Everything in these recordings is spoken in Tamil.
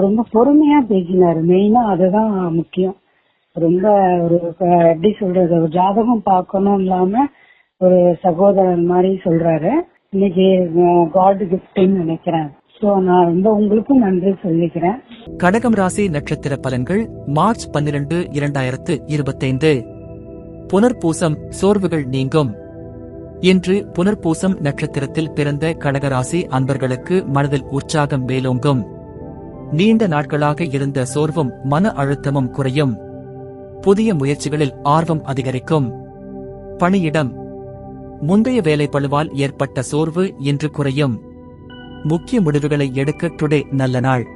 ரொம்ப பொறுமையா பேசினாரு. மெயினா அதுதான் முக்கியம். ரொம்ப ஒரு எப்படி சொல்றது ஒரு ஜாதகம் பார்க்கணும் இல்லாம ஒரு சகோதரன் மாதிரி சொல்றாரு. இன்னைக்கு காட் கிஃப்ட்னு நினைக்கிறேன். நான் உங்களுக்கும் நன்றி சொல்லிக்கிறேன். கடகம் ராசி நட்சத்திர பலன்கள் மார்ச் பன்னிரண்டு இரண்டாயிரத்து இருபத்தைந்து. புனர்பூசம் சோர்வுகள் நீங்கும். இன்று புனர்பூசம் நட்சத்திரத்தில் பிறந்த கடகராசி அன்பர்களுக்கு மனதில் உற்சாகம் மேலோங்கும். நீண்ட நாட்களாக இருந்த சோர்வும் மன அழுத்தமும் குறையும். புதிய முயற்சிகளில் ஆர்வம் அதிகரிக்கும். பணியிடம். முந்தைய வேலை பழுவால் ஏற்பட்ட சோர்வு இன்று குறையும். முக்கிய முடிவுகளை எடுக்க டுடே நல்ல நாள்.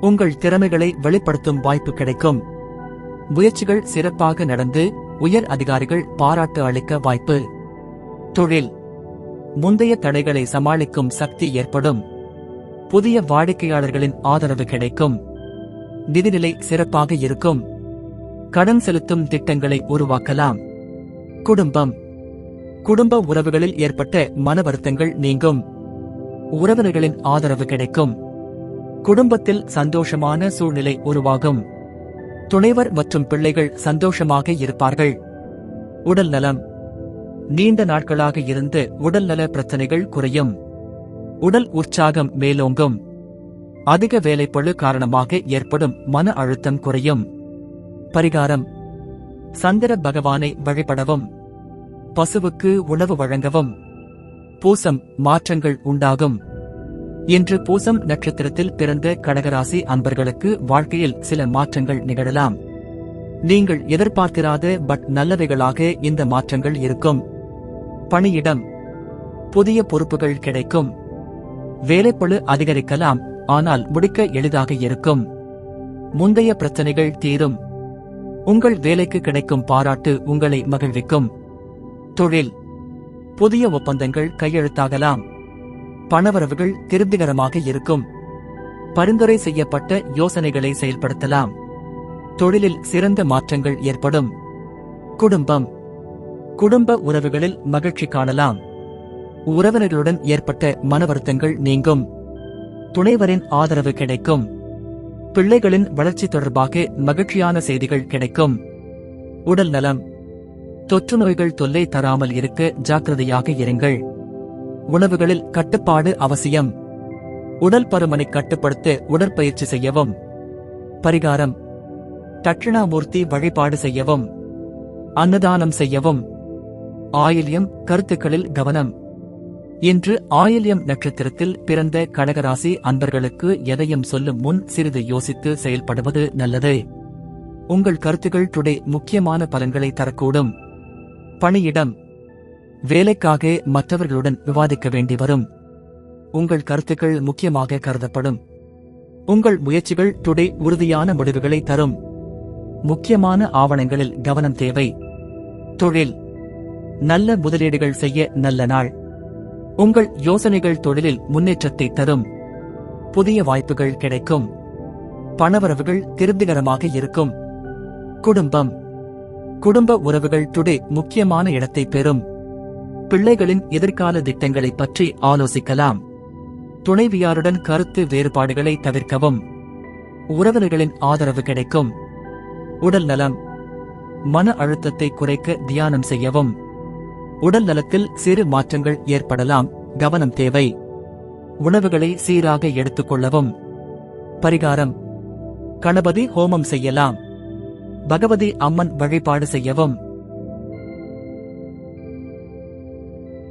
உங்கள் திறமைகளை வெளிப்படுத்தும் வாய்ப்பு கிடைக்கும். முயற்சிகள் சிறப்பாக நடந்து உயர் அதிகாரிகள் பாராட்டு அளிக்க வாய்ப்பு. தொழில். முந்தைய தடைகளை சமாளிக்கும் சக்தி ஏற்படும். புதிய வாடிக்கையாளர்களின் ஆதரவு கிடைக்கும். நிதிநிலை சிறப்பாக இருக்கும். கடன் செலுத்தும் திட்டங்களை உருவாக்கலாம். குடும்பம். குடும்ப உறவுகளில் ஏற்பட்ட மன வருத்தங்கள் நீங்கும். உறவினர்களின் ஆதரவு கிடைக்கும். குடும்பத்தில் சந்தோஷமான சூழ்நிலை உருவாகும். துணைவர் மற்றும் பிள்ளைகள் சந்தோஷமாக இருப்பார்கள். உடல் நலம். நீண்ட நாட்களாக இருந்து உடல்நல பிரச்சனைகள் குறையும். உடல் உற்சாகம் மேலோங்கும். அதிக வேலைப்பளு காரணமாக ஏற்படும் மன அழுத்தம் குறையும். பரிகாரம். சந்திர பகவானை வழிபடவும். பசுவுக்கு உணவு வழங்கவும். பூசம் மாற்றங்கள் உண்டாகும். இன்று பூசம் நட்சத்திரத்தில் பிறந்த கடகராசி அன்பர்களுக்கு வாழ்க்கையில் சில மாற்றங்கள் நிகழலாம். நீங்கள் எதிர்பார்க்கிறாத பட் நல்லவைகளாக இந்த மாற்றங்கள் இருக்கும். பணியிடம். புதிய பொறுப்புகள் கிடைக்கும். வேலைப்பழு அதிகரிக்கலாம் ஆனால் முடிக்க எளிதாக இருக்கும். முந்தைய பிரச்சனைகள் தீரும். உங்கள் வேலைக்கு கிடைக்கும் பாராட்டு உங்களை மகிழ்விக்கும். தொழில். புதிய ஒப்பந்தங்கள் கையெழுத்தாகலாம். பணவரவுகள் திருப்திகரமாக இருக்கும். பரிந்துரை செய்யப்பட்ட யோசனைகளை செயல்படுத்தலாம். தொழிலில் சிறந்த மாற்றங்கள் ஏற்படும். குடும்பம். குடும்ப உறவுகளில் மகிழ்ச்சி காணலாம். உறவினர்களுடன் ஏற்பட்ட மன வருத்தங்கள் நீங்கும். துணைவரின் ஆதரவு கிடைக்கும். பிள்ளைகளின் வளர்ச்சி தொடர்பாக மகிழ்ச்சியான செய்திகள் கிடைக்கும். உடல் நலம். தொற்று நோய்கள் தொல்லை தராமல் இருக்க ஜாக்கிரதையாக இருங்கள். உணவுகளில் கட்டுப்பாடு அவசியம். உடல் பருமனை கட்டுப்படுத்த உடற்பயிற்சி செய்யவும். பரிகாரம். தட்சிணாமூர்த்தி வழிபாடு செய்யவும். அன்னதானம் செய்யவும். ஆயில்யம் கருத்துக்களில் கவனம். இன்று ஆயில்யம் நட்சத்திரத்தில் பிறந்த கடகராசி அன்பர்களுக்கு எதையும் சொல்லும் முன் சிறிது யோசித்து செயல்படுவது நல்லது. உங்கள் கருத்துகள் டுடே முக்கியமான பலன்களை தரக்கூடும். பணியிடம். வேலைக்காக மற்றவர்களுடன் விவாதிக்க வேண்டி வரும். உங்கள் கருத்துக்கள் முக்கியமாக கருதப்படும். உங்கள் முயற்சிகள் டுடே உறுதியான முடிவுகளை தரும். முக்கியமான ஆவணங்களில் கவனம் தேவை. தொழில். நல்ல முதலீடுகள் செய்ய நல்ல நாள். உங்கள் யோசனைகள் தொழிலில் முன்னேற்றத்தை தரும். புதிய வாய்ப்புகள் கிடைக்கும். பணவரவுகள் திருப்திகரமாக இருக்கும். குடும்பம். குடும்ப உறவுகள் டுடே முக்கியமான இடத்தை பெறும். பிள்ளைகளின் எதிர்கால திட்டங்களை பற்றி ஆலோசிக்கலாம். துணைவியாருடன் கருத்து வேறுபாடுகளை தவிர்க்கவும். உறவினர்களின் ஆதரவு கிடைக்கும். உடல் நலம். மன அழுத்தத்தை குறைக்க தியானம் செய்யவும். உடல் நலத்தில் சிறு மாற்றங்கள் ஏற்படலாம். கவனம் தேவை. உணவுகளை சீராக எடுத்துக்கொள்ளவும். பரிகாரம். கணபதி ஹோமம் செய்யலாம். பகவதி அம்மன் வழிபாடு செய்யவும்.